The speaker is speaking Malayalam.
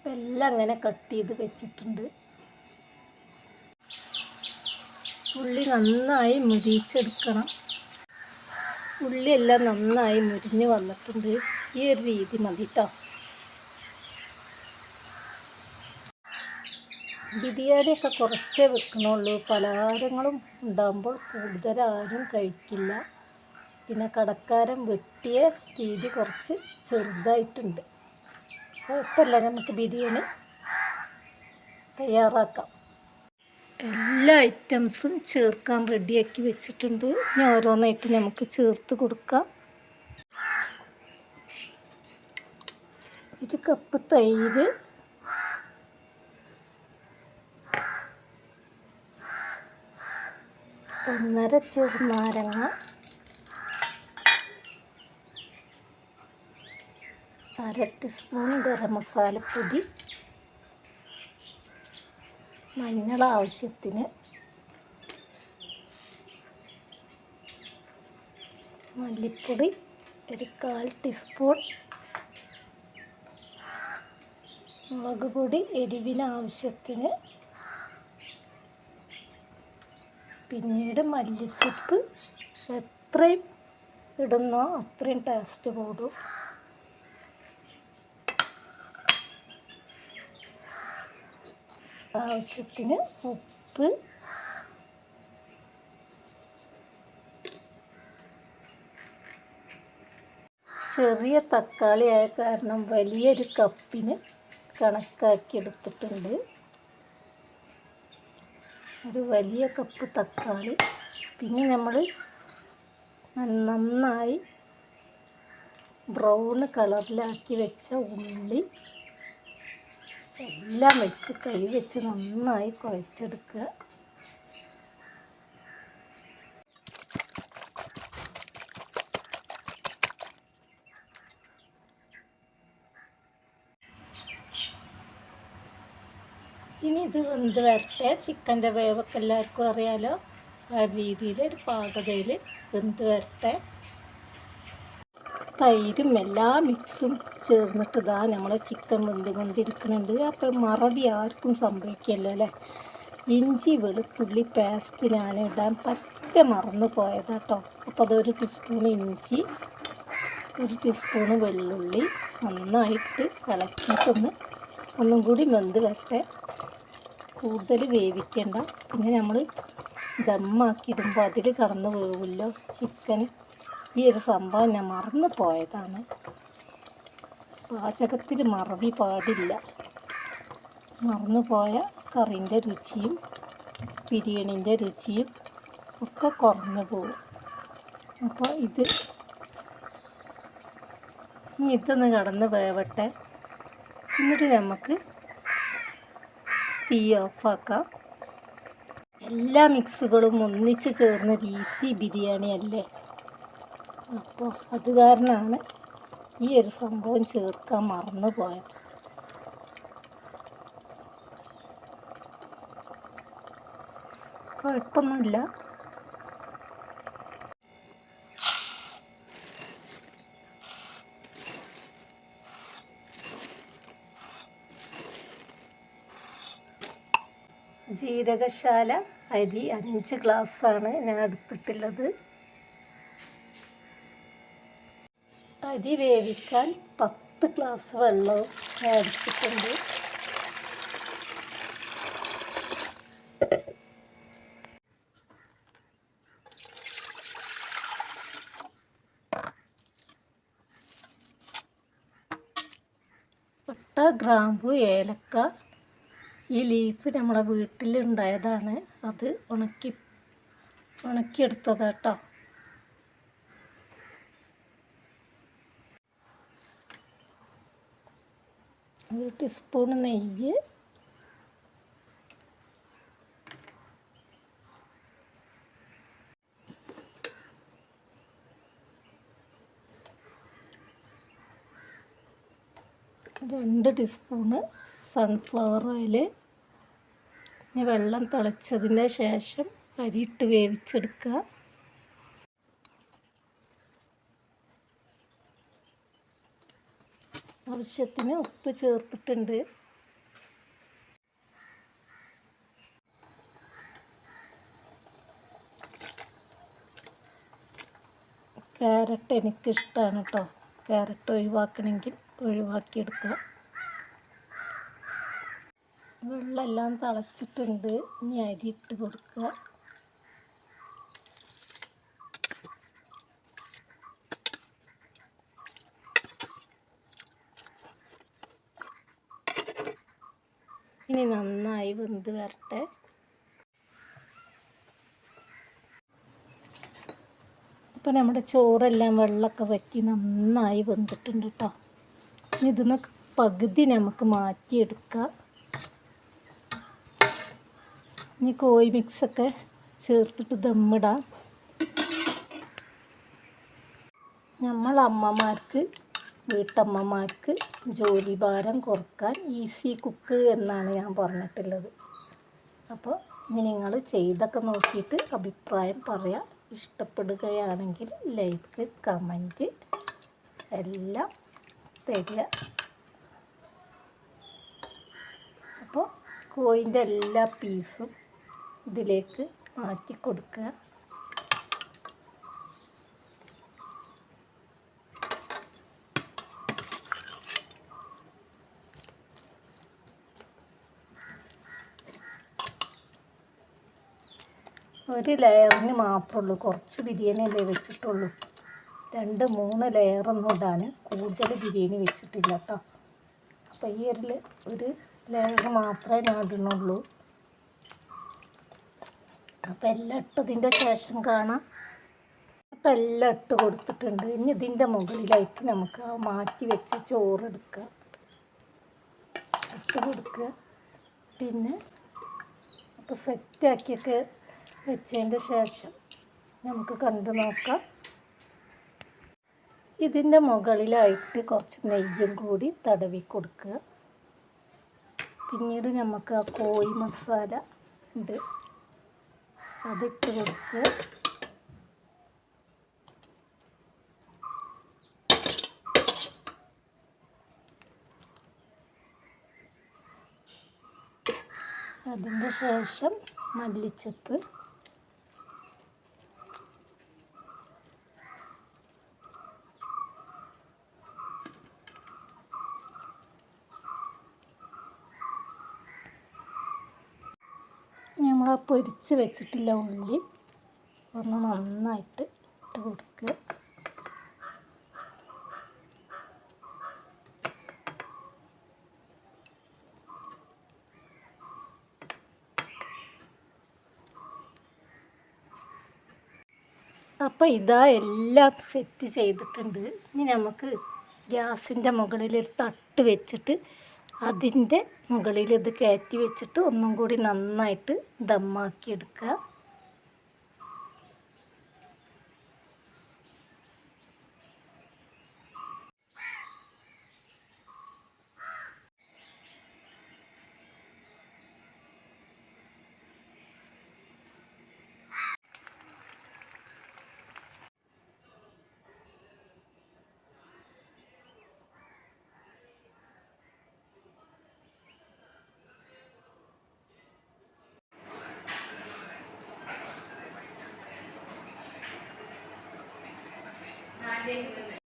അപ്പം എല്ലാം അങ്ങനെ കട്ട് ചെയ്ത് വെച്ചിട്ടുണ്ട്. ഉള്ളി നന്നായി മുരിച്ചെടുക്കണം ഉള്ളിയെല്ലാം നന്നായി മുരിഞ്ഞ് വന്നിട്ടുണ്ട്. ഈ ഒരു രീതി മതി കേട്ടോ ബിരിയാണിയൊക്കെ കുറച്ചേ വെക്കണുള്ളൂ. പലഹാരങ്ങളും ഉണ്ടാകുമ്പോൾ കൂടുതൽ ആരും കഴിക്കില്ല. പിന്നെ കടക്കാരൻ വെട്ടിയ രീതി കുറച്ച് ചെറുതായിട്ടുണ്ട്. കുഴപ്പമില്ല നമുക്ക് ബിരിയാണി തയ്യാറാക്കാം. എല്ലാ ഐറ്റംസും ചേർക്കാൻ റെഡിയാക്കി വെച്ചിട്ടുണ്ട്. ഇനി ഓരോന്നായിട്ട് നമുക്ക് ചേർത്ത് കൊടുക്കാം. ഒരു കപ്പ് തൈര് ഒന്നര ചെറുനാരങ്ങ അര ടീസ്പൂൺ ഗരം മസാലപ്പൊടി. മഞ്ഞൾ ആവശ്യത്തിന്. മല്ലിപ്പൊടി ഒരു കാൽ ടീസ്പൂൺ. മുളക് പൊടി എരിവിനാവശ്യത്തിന് പിന്നീട് മല്ലിച്ചപ്പ്. എത്രയും ഇടുന്നോ അത്രയും ടേസ്റ്റ് കൂടും. ആവശ്യത്തിന് ഉപ്പ്. ചെറിയ തക്കാളി ആയ കാരണം വലിയൊരു കപ്പിന് കണക്കാക്കി എടുത്തിട്ടുണ്ട് ഒരു വലിയ കപ്പ് തക്കാളി. പിന്നെ നമ്മൾ നന്നായി ബ്രൗൺ കളറിലാക്കി വെച്ച ഉള്ളി. എല്ലാം വെച്ച് കൈ വെച്ച് നന്നായി കുഴച്ചെടുക്കുക. ഇനി ഇത് വെന്ത് വരട്ടെ. ചിക്കന്റെ വേവൊക്കെ എല്ലാവർക്കും അറിയാലോ. ആ രീതിയിൽ ഒരു പാകതയിൽ വെന്ത് വരട്ടെ. തൈരും എല്ലാ മിക്സും ചേർന്നിട്ട് ഇതാ നമ്മൾ ചിക്കൻ വെന്തുകൊണ്ടിരിക്കുന്നുണ്ട്. അപ്പം മറവി ആർക്കും സംഭവിക്കില്ല അല്ലേ ഇഞ്ചി വെളുത്തുള്ളി പേസ്റ്റ് ഞാൻ ഇടാൻ പറ്റ മറന്നു പോയതാട്ടോ. അപ്പോൾ അതൊരു ടീസ്പൂൺ ഇഞ്ചി ഒരു ടീസ്പൂൺ വെള്ളുള്ളി നന്നായിട്ട് ഇളക്കിയിട്ടൊന്ന് ഒന്നും കൂടി വെന്ത് വരട്ടെ കൂടുതൽ വേവിക്കേണ്ട. പിന്നെ നമ്മൾ ദമ്മാക്കിയിടുമ്പോൾ അതിൽ കടന്ന് പോകുമല്ലോ ചിക്കൻ ഈ ഒരു സംഭവം ഞാൻ മറന്നു പോയതാണ്. പാചകത്തിൽ മറവി പാടില്ല. മറന്നു പോയ കറിന്റെ രുചിയും ബിരിയാണിന്റെ രുചിയും ഒക്കെ കുറഞ്ഞു പോകും. അപ്പോൾ ഇത് ഇതൊന്ന് കടന്ന് വേവട്ടെ. എന്നിട്ട് നമുക്ക് തീ ഓഫാക്കാം. എല്ലാ മിക്സുകളും ഒന്നിച്ച് ചേർന്നൊരു ഈസി ബിരിയാണി അല്ലേ അപ്പോൾ അത് കാരണമാണ് ഈ ഒരു സംഭവം ചേർക്കാൻ മറന്നു പോയത് കുഴപ്പമൊന്നുമില്ല. ജീരകശാല അരി അഞ്ച് ഗ്ലാസ്സാണ് ഞാൻ എടുത്തിട്ടുള്ളത്. അരി വേവിക്കാൻ പത്ത് ഗ്ലാസ് വെള്ളവും ഞാൻ എടുത്തിട്ടുണ്ട്. പട്ട ഗ്രാമ്പു ഏലക്ക ഈ ലീഫ് നമ്മളെ വീട്ടിലുണ്ടായതാണ്. അത് ഉണക്കി ഉണക്കിയെടുത്തതാട്ടോ. ഒരു ടീസ്പൂൺ നെയ്യ്. രണ്ട് ടീസ്പൂണ് സൺഫ്ലവർ ഓയിൽ ഇനി വെള്ളം തിളച്ചതിന് ശേഷം അരിയിട്ട് വേവിച്ചെടുക്കുക. ആവശ്യത്തിന് ഉപ്പ് ചേർത്തിട്ടുണ്ട്. ക്യാരറ്റ് എനിക്കിഷ്ടമാണ് കേട്ടോ ക്യാരറ്റ് ഒഴിവാക്കണമെങ്കിൽ ഒഴിവാക്കിയെടുക്കുക. വെള്ളമെല്ലാം തിളച്ചിട്ടുണ്ട്. ഇനി അരി ഇട്ട് കൊടുക്കുക. ഇനി നന്നായി വെന്ത് വരട്ടെ. അപ്പം നമ്മുടെ ചോറെല്ലാം വെള്ളമൊക്കെ വറ്റി നന്നായി വെന്തിട്ടുണ്ട് കേട്ടോ ഇനി ഇതിന്ന് പകുതി നമുക്ക് മാറ്റിയെടുക്കാം. ഇനി കോഴി മിക്സൊക്കെ ചേർത്തിട്ട് ദമ്മിടാം. നമ്മൾ അമ്മമാർക്ക് വീട്ടമ്മമാർക്ക് ജോലി ഭാരം കുറയ്ക്കാൻ ഈസി കുക്ക് എന്നാണ് ഞാൻ പറഞ്ഞിട്ടുള്ളത്. അപ്പോൾ ഇനി നിങ്ങൾ ചെയ്തൊക്കെ നോക്കിയിട്ട് അഭിപ്രായം പറയാം. ഇഷ്ടപ്പെടുകയാണെങ്കിൽ ലൈക്ക് കമന്റ് എല്ലാം തരിക. അപ്പോൾ കോയിന്റെ എല്ലാ പീസും ഇതിലേക്ക് മാറ്റി കൊടുക്കുക. ഒരു ലെയറിന് മാത്രമേ ഉള്ളൂ കുറച്ച് ബിരിയാണി അല്ലേ വെച്ചിട്ടുള്ളൂ. രണ്ട് മൂന്ന് ലെയറൊന്നും ഇടാൻ കൂടുതൽ ബിരിയാണി വെച്ചിട്ടില്ല കേട്ടോ. അപ്പോൾ ഈ ഒരു ഒരു ലെയർ മാത്രമേ ഞാൻ ഇടുന്നുള്ളൂ. അപ്പോൾ എല്ലാം ഇട്ടതിന്റെ ശേഷം കാണാം. അപ്പം എല്ലാം ഇട്ട് കൊടുത്തിട്ടുണ്ട്. ഇനി ഇതിന്റെ മുകളിലായിട്ട് നമുക്ക് മാറ്റി വെച്ച് ചോറെടുക്കുക ഇട്ട് കൊടുക്കുക. പിന്നെ അപ്പോൾ സെറ്റാക്കിയൊക്കെ വെച്ചതിന്റെ ശേഷം നമുക്ക് കണ്ടു നോക്കാം. ഇതിന്റെ മുകളിലായിട്ട് കുറച്ച് നെയ്യും കൂടി തടവി കൊടുക്കുക. പിന്നീട് നമുക്ക് ആ കോഴി മസാല ഉണ്ട്. അതിട്ട് കൊടുക്കുക. അതിന്റെ ശേഷം മല്ലിച്ചപ്പ് നമ്മൾ പൊരിച്ച് വെച്ചിട്ടില്ല ഉള്ളി. ഒന്ന് നന്നായിട്ട് ഇട്ട് കൊടുക്കുക. അപ്പോൾ ഇതാ എല്ലാം സെറ്റ് ചെയ്തിട്ടുണ്ട്. ഇനി നമുക്ക് ഗ്യാസിന്റെ മുകളിൽ ഒരു തട്ട് വെച്ചിട്ട് അതിന്റെ മുകളിൽ ഇത് കയറ്റി വെച്ചിട്ട് ഒന്നും കൂടി നന്നായിട്ട് ദമ്മാക്കി എടുക്കുക